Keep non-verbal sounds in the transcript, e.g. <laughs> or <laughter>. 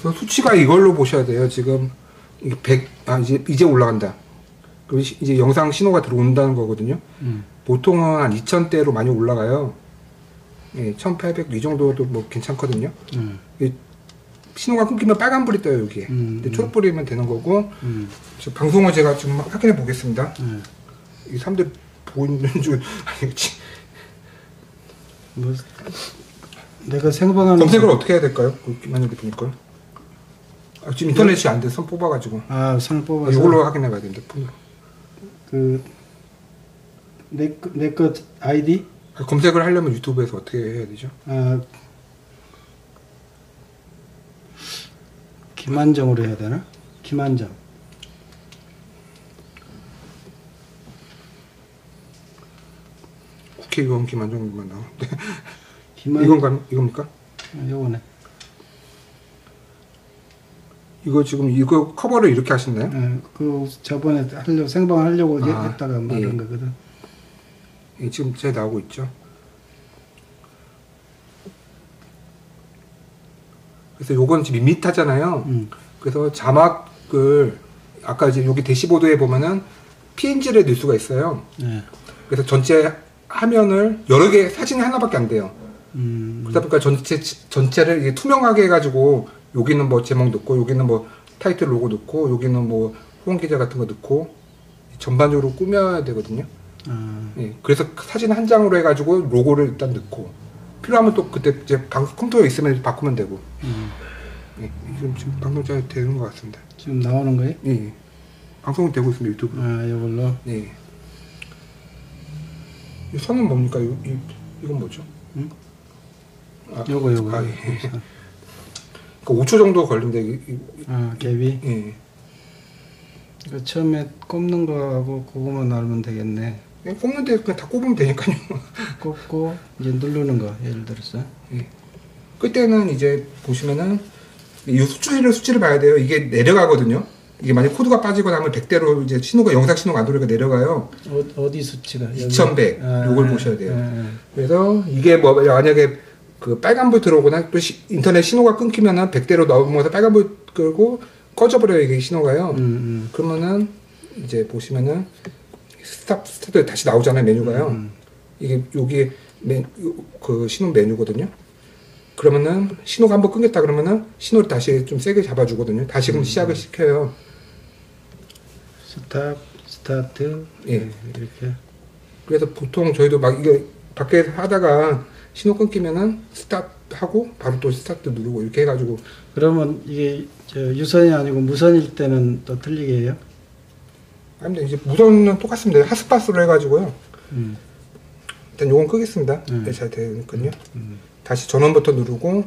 그래서 수치가 이걸로 보셔야 돼요. 지금 이게 100, 아, 이제, 이제 올라간다. 그리고 시- 이제 영상 신호가 들어온다는 거거든요. 음. 보통은 한 2000대로 많이 올라가요. 예, 1800, 이 정도도 뭐 괜찮거든요. 음. 이 신호가 끊기면 빨간불이 떠요, 여기에. 음, 근데 초록불이면 되는 거고, 음. 방송을 제가 좀 확인해 보겠습니다. 음. 이 사람들 보고 있는 줄 알겠지. 뭐 내가 생방하는 검색을 거- 어떻게 해야 될까요? 그 김한일 대표님 아, 지금 인터넷이 안 돼. 선 뽑아가지고. 아, 선 뽑아서 이걸로 확인해 봐야 되는데. 폰으로. 그내내것 아이디 아, 검색을 하려면 유튜브에서 어떻게 해야 되죠? 아 김한정으로 해야 되나? 김한정. 국회의원 김한정만 나오는데. <laughs> 김한 이건가, 이겁니까? 아, 요거네. 이거 지금 이거 커버를 이렇게 하셨나요? 예, 그 저번에 하려고 생방 하려고 아, 했다가 말한 예. 거거든. 예, 지금 제 나오고 있죠. 그래서 요건 지금 밋밋하잖아요. 음. 그래서 자막을 아까 이제 여기 대시보드에 보면은 PNG를 넣을 수가 있어요. 예. 그래서 전체 화면을 여러 개 사진이 하나밖에 안 돼요. 음. 그러다 보니까 전체 전체를 투명하게 해가지고 여기는 뭐 제목 넣고 여기는 뭐 타이틀 로고 넣고 여기는 뭐 후원 기자 같은 거 넣고 전반적으로 꾸며야 되거든요. 아, 예, 그래서 사진 한 장으로 해가지고 로고를 일단 넣고 필요하면 또 그때 이제 방, 컴퓨터에 있으면 바꾸면 되고 음. 예, 지금 지금 방송 잘 되는 것 같습니다. 지금 나오는 거예요? 예, 예. 방송이 되고 있습니다 유튜브. 아, 요걸로. 예. 이 선은 뭡니까? 이, 이 이건 뭐죠? 응? 아, 요거 요거. 아, 예. 그 5초 정도 걸린데 이, 이, 아, 갭이. 예. 그 처음에 꼽는 거하고 그거만 알면 되겠네. 그냥 꼽는데 그냥 다 꼽으면 되니까요. <laughs> 꼽고 이제 누르는 거 예를 들어서. 예. 그때는 이제 보시면은 이 수치를 수치를 봐야 돼요. 이게 내려가거든요. 이게 만약 코드가 빠지거나 하면 100대로 이제 신호가 영상 신호가 안 돌리니까 내려가요. 어, 어디 수치가? 여기? 2100. 아, 요걸 아, 보셔야 돼요. 아, 아. 그래서 이게 뭐 만약에 그 빨간불 들어오거나 또 시- 인터넷 신호가 끊기면은 100대로 넘어서 빨간불 끄고 꺼져버려요 이게 신호가요. 음, 음. 그러면은 이제 보시면은 스탑 스타트 다시 나오잖아요 메뉴가요. 음. 이게 여기 메, 요- 그 신호 메뉴거든요. 그러면은 신호가 한번 끊겼다 그러면은 신호를 다시 좀 세게 잡아주거든요. 다시금 시작을 시켜요. 스탑, 스타트. 예. 네, 이렇게. 그래서 보통 저희도 막 이거 밖에 하다가 신호 끊기면은 스탑하고 바로 또 스타트 누르고 이렇게 해가지고 그러면 이게 저 유선이 아니고 무선일 때는 또 틀리게 해요? 아닙니다. 이제 무선은 똑같습니다. 하스파스로 해가지고요. 음. 일단 요건 끄겠습니다. 음. 네, 잘 되니까요. 음. 다시 전원 버튼 누르고